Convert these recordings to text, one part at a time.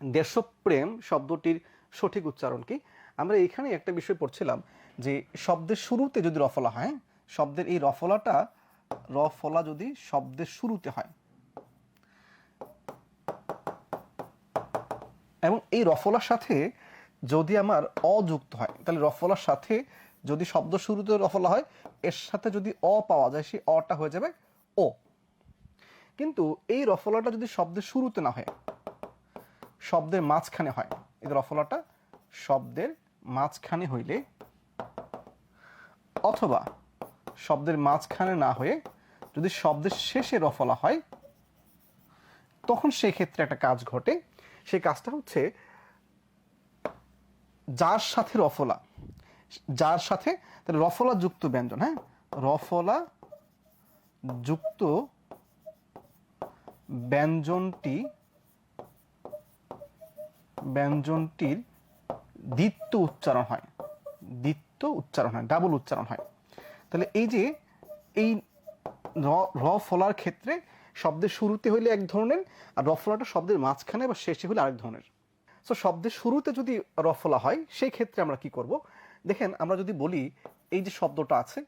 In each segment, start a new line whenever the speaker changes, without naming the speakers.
দেশপ্রেম শব্দটির সঠিক উচ্চারণ কি? আমরা এখানে একটা বিষয় পড়ছিলাম যে শব্দের শুরুতে যদি রফলা হয়, শব্দের এই রফলাটা রফলা যদি শব্দের শুরুতে হয়। এবং এই রফলার সাথে যদি আমার অযুক্ত হয়, তাহলে রফলার সাথে যদি শব্দ শুরুতে রফলা হয়, এর সাথে যদি অ পাওয়া যায়, সেই অটা হয়ে যাবে ও। কিন্তু এই রফলাটা যদি শব্দের শুরুতে না হয় শব্দের মাঝখানে হয়। এই রফলাটা শব্দের মাঝখানে হইলে অথবা শব্দের মাঝখানে না হয়ে যদি শব্দের শেষে রফলা হয়, তখন সেই ক্ষেত্রে একটা কাজ ঘটে। সেই কাজটা হচ্ছে যার সাথে রফলা, যার সাথে রফলা যুক্ত ব্যঞ্জন হ্যাঁ? রফলা যুক্ত ব্যঞ্জনটি ব্যঞ্জনটির দ্বিত্ব উচ্চারণ হয়। দ্বিত্ব উচ্চারণ হয় ডাবল উচ্চারণ হয়। তাহলে এই যে এই র র ফলার ক্ষেত্রে শব্দের শুরুতে হইলে এক ধরনের আর র ফলাটা শব্দের মাঝখানে বা শেষে হলে আরেক ধরনের। সো শব্দের শুরুতে যদি রফলা হয়, সেই ক্ষেত্রে আমরা কি করব? দেখেন, আমরা যদি বলি এই যে শব্দটা আছে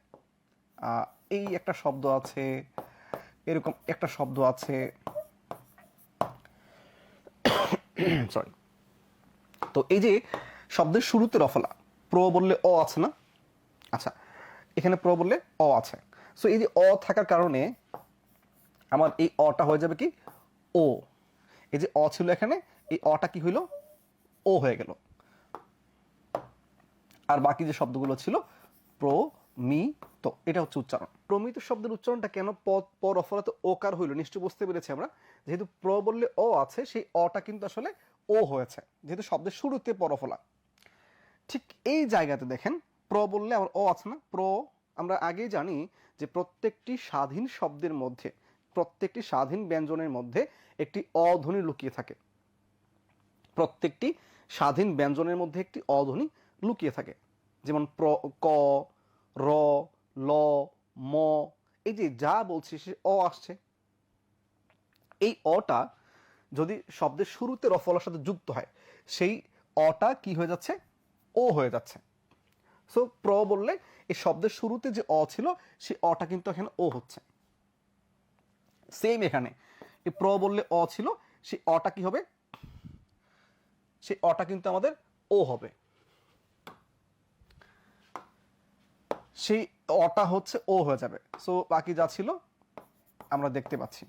এই একটা শব্দ আছে, এরকম একটা শব্দ আছে। সরি তো এই যে শব্দের শুরুতে রফলা, প্র বললে অ আছে না? আচ্ছা এখানে প্র বললে অ আছে। সো এই যে অ থাকার কারণে আমার এই অটা হয়ে যাবে কি? ও। এই যে অ ছিল এখানে, এই অটা কি হইল? ও হয়ে গেল। আর বাকি যে শব্দগুলো ছিল, প্র, মি, তো এটা হচ্ছে উচ্চারণ। প্রমিত শব্দের উচ্চারণটা কেন প প, রফলাতে ওকার হইল? নিশ্চয় বুঝতে পেরেছি আমরা। যেহেতু প্র বললে অ আছে, সেই অটা কিন্তু আসলে ও হয়েছে, যেহেতু শব্দের শুরুতে পরফলা। ঠিক এই জায়গাতে দেখেন, প্র বললে আমার অ আছে না? প্র, আমরা আগেই জানি যে প্রত্যেকটি স্বাধীন শব্দের মধ্যে, প্রত্যেকটি স্বাধীন ব্যঞ্জনের মধ্যে একটি অধ্বনি লুকিয়ে থাকে। প্রত্যেকটি স্বাধীন ব্যঞ্জনের মধ্যে একটি অধ্বনি লুকিয়ে থাকে। যেমন প্র, ক, র, ল, ম, এই যে যা বলছি সে অ আসছে। এই অটা যদি শব্দের শুরুতে রফলার সাথে যুক্ত হয়, সেই অটা কি হয়ে যাচ্ছে? ও হয়ে যাচ্ছে। সো প্র বললে এই শব্দের শুরুতে যে অ ছিল, সেই অটা কিন্তু এখানে ও হচ্ছে। সেম এখানে। এই প্র বললে অ ছিল, সেই অটা কি হবে? সেই অটা কিন্তু আমাদের ও হবে। সেই অটা হচ্ছে ও হয়ে যাবে। সো বাকি যা ছিল, আমরা দেখতে পাচ্ছি।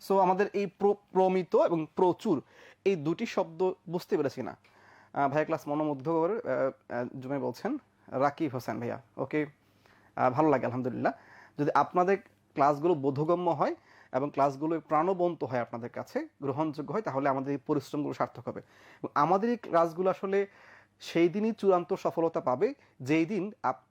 সো আমাদের এই প্র- প্রমিত এবং প্রচুর এই দুটি শব্দ বুঝতে পেরেছি না। ভাইয়া ক্লাস মনোমুগ্ধ করে জুমে বলছেন, রাকিব হোসেন ভাইয়া ওকে ভালো লাগে, আলহামদুলিল্লাহ। যদি আপনাদের ক্লাসগুলো বোধগম্য হয় এবং ক্লাসগুলো প্রাণবন্ত হয় আপনাদের কাছে, গ্রহণযোগ্য হয়, তাহলে আমাদের এই পরিশ্রমগুলো সার্থক হবে। আমাদের এই ক্লাসগুলো আসলে সেই দিনই চূড়ান্ত সফলতা পাবে, যেই দিন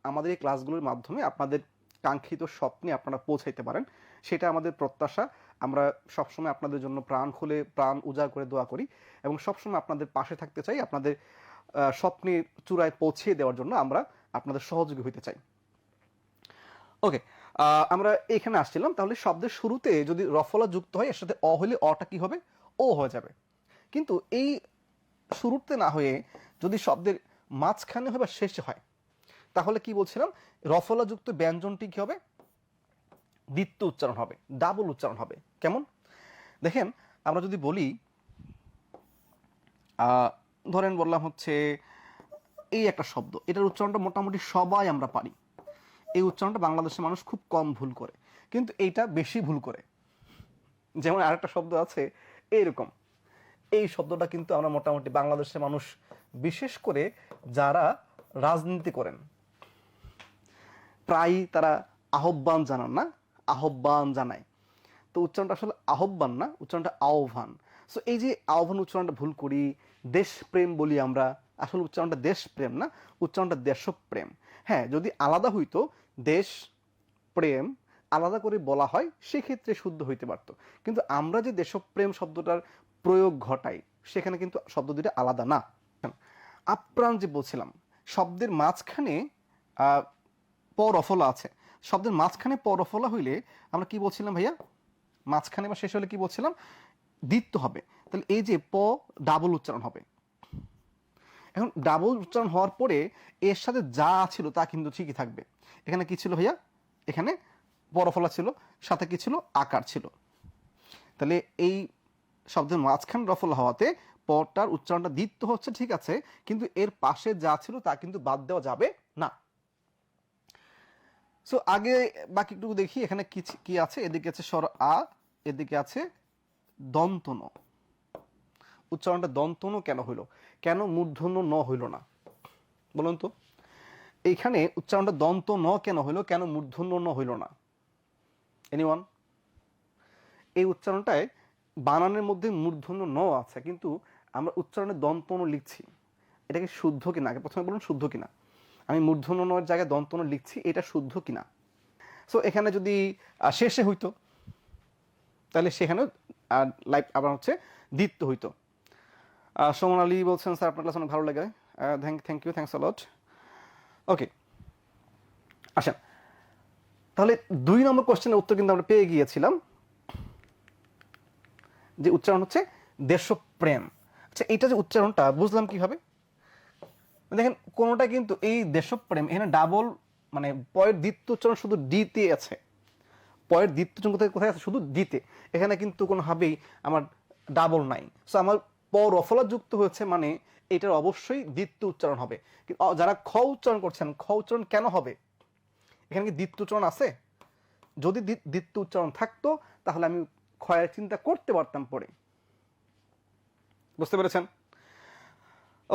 আমাদের এই ক্লাসগুলোর মাধ্যমে আপনাদের কাঙ্ক্ষিত স্বপ্নে আপনারা পৌঁছাইতে পারেন। সেটা আমাদের প্রত্যাশা। আমরা সবসময় আপনাদের জন্য প্রাণ খুলে প্রাণ উজাড় করে দোয়া করি এবং সবসময় আপনাদের পাশে থাকতে চাই আপনাদের আহ, স্বপ্নের চূড়ায় পৌঁছিয়ে দেওয়ার জন্য আমরা আপনাদের সহযোগী হইতে চাই। ওকে আমরা এখানে আসছিলাম। তাহলে শব্দের শুরুতে যদি রফলা যুক্ত হয় এর সাথে অ হলে অটা কি হবে? ও হয়ে যাবে। কিন্তু এই শুরুতে না হয়ে যদি শব্দের মাঝখানে হয় বা শেষে হয় তাহলে কি বলছিলাম? রফলাযুক্ত ব্যঞ্জনটি কি হবে, দ্বিত্ব উচ্চারণ হবে ডাবল উচ্চারণ হবে। কেমন? দেখেন, আমরা যদি বলি ধরেন বললাম হচ্ছে, এই একটা শব্দ, এটার উচ্চারণটা মোটামুটি সবাই আমরা পারি। এই উচ্চারণটা বাংলাদেশের মানুষ খুব কম ভুল করে, কিন্তু এইটা বেশি ভুল করে। যেমন আরেকটা শব্দ আছে এইরকম এই শব্দটা কিন্তু আমরা মোটামুটি বাংলাদেশের মানুষ, বিশেষ করে যারা রাজনীতি করেন প্রায়ই তারা আহ্বান জানান, না? আহ্বান জানায়। তো উচ্চারণটা আসলে আহ্বান না, উচ্চারণটা আহ্বান। সো এই যে আহ্বান উচ্চারণটা ভুল করি, দেশপ্রেম বলি আমরা, আসলে উচ্চারণটা দেশপ্রেম না, উচ্চারণটা দেশপ্রেম। হ্যাঁ যদি আলাদা হইতো, দেশ, প্রেম, আলাদা করে বলা হয়, সেক্ষেত্রে শুদ্ধ হইতে পারতো। কিন্তু আমরা যে দেশপ্রেম শব্দটার প্রয়োগ ঘটাই, সেখানে কিন্তু শব্দ দুটা আলাদা না। আপ্রাণ যে বলছিলাম, শব্দের মাঝখানে আহ, পরফলা আছে। শব্দের মাঝখানে পরফলা হইলে আমরা কি বলছিলাম ভাইয়া? মাঝখানে বা শেষ হলে কি বলছিলাম? দ্বিত্ব হবে। তাহলে এই যে প ডাবল উচ্চারণ হবে। এখন ডাবল উচ্চারণ হওয়ার পরে এর সাথে যা ছিল তা কিন্তু ঠিকই থাকবে। এখানে কি ছিল ভাইয়া? এখানে বড়ফলা ছিল সাথে কি ছিল? আকার ছিল। তাহলে এই শব্দের মাঝখান রফল হওয়াতে পটার উচ্চারণটা দ্বিত্ব হচ্ছে ঠিক আছে কিন্তু এর পাশে যা ছিল তা কিন্তু বাদ দেওয়া যাবে। সো আগে বাকিটুকু দেখি, এখানে কি কি আছে? এদিকে আছে স্বর আ, এদিকে আছে দন্তন। উচ্চারণটা দন্তন কেন হইল? কেন মূর্ধন্য ন হইল না? বলুন তো। এইখানে উচ্চারণটা দন্ত ন কেন হইল? কেন মূর্ধন্য ন হইল না? এনিওয়ান এই উচ্চারণটায় বানানের মধ্যে মূর্ধন্য ন আছে, কিন্তু আমরা উচ্চারণে দন্তন লিখছি। এটা কি শুদ্ধ কিনা? আগে প্রথমে বলুন শুদ্ধ কিনা। আমি মূর্ধন্য নয়ের জায়গায় দন্তন লিখছি, এটা শুদ্ধ কিনা? সো এখানে যদি শেষে হইতো, তাহলে সেখানে লাইফ আবার হচ্ছে দ্বিত্ব হইতো। সুমন আলী বলছেন, স্যার, আপনার ক্লাস অনেক ভালো লাগে। Thank thank you thanks a lot okay আসেন তাহলে দুই নম্বর কোশ্চেনের উত্তর কিন্তু আমরা পেয়ে গিয়েছিলাম, যে উচ্চারণ হচ্ছে দেশপ্রেম। আচ্ছা এটা যে উচ্চারণটা, বুঝলাম কীভাবে? দেখেন, কোনোটা কিন্তু এই দেশপ্রেম, এখানে ডাবল মানে পয়ের দ্বিতীয় উচ্চারণ শুধু ডিতে আছে। পয়ের দ্বিতীয় উচ্চারণ কোথায় কোথায় আছে? শুধু ডিতে। এখানে কিন্তু কোনোভাবেই আমার ডাবল নাই। সো আমার প রফলা যুক্ত হয়েছে মানে এটার অবশ্যই দ্বিতীয় উচ্চারণ হবে। যারা খ উচ্চারণ করছেন, খ উচ্চারণ কেন হবে? এখানে কি দ্বিতীয় উচ্চারণ আছে? যদি দ্বি- দ্বিতীয় উচ্চারণ থাকতো, তাহলে আমি ক্ষয়ের চিন্তা করতে পারতাম পরে। বুঝতে পেরেছেন?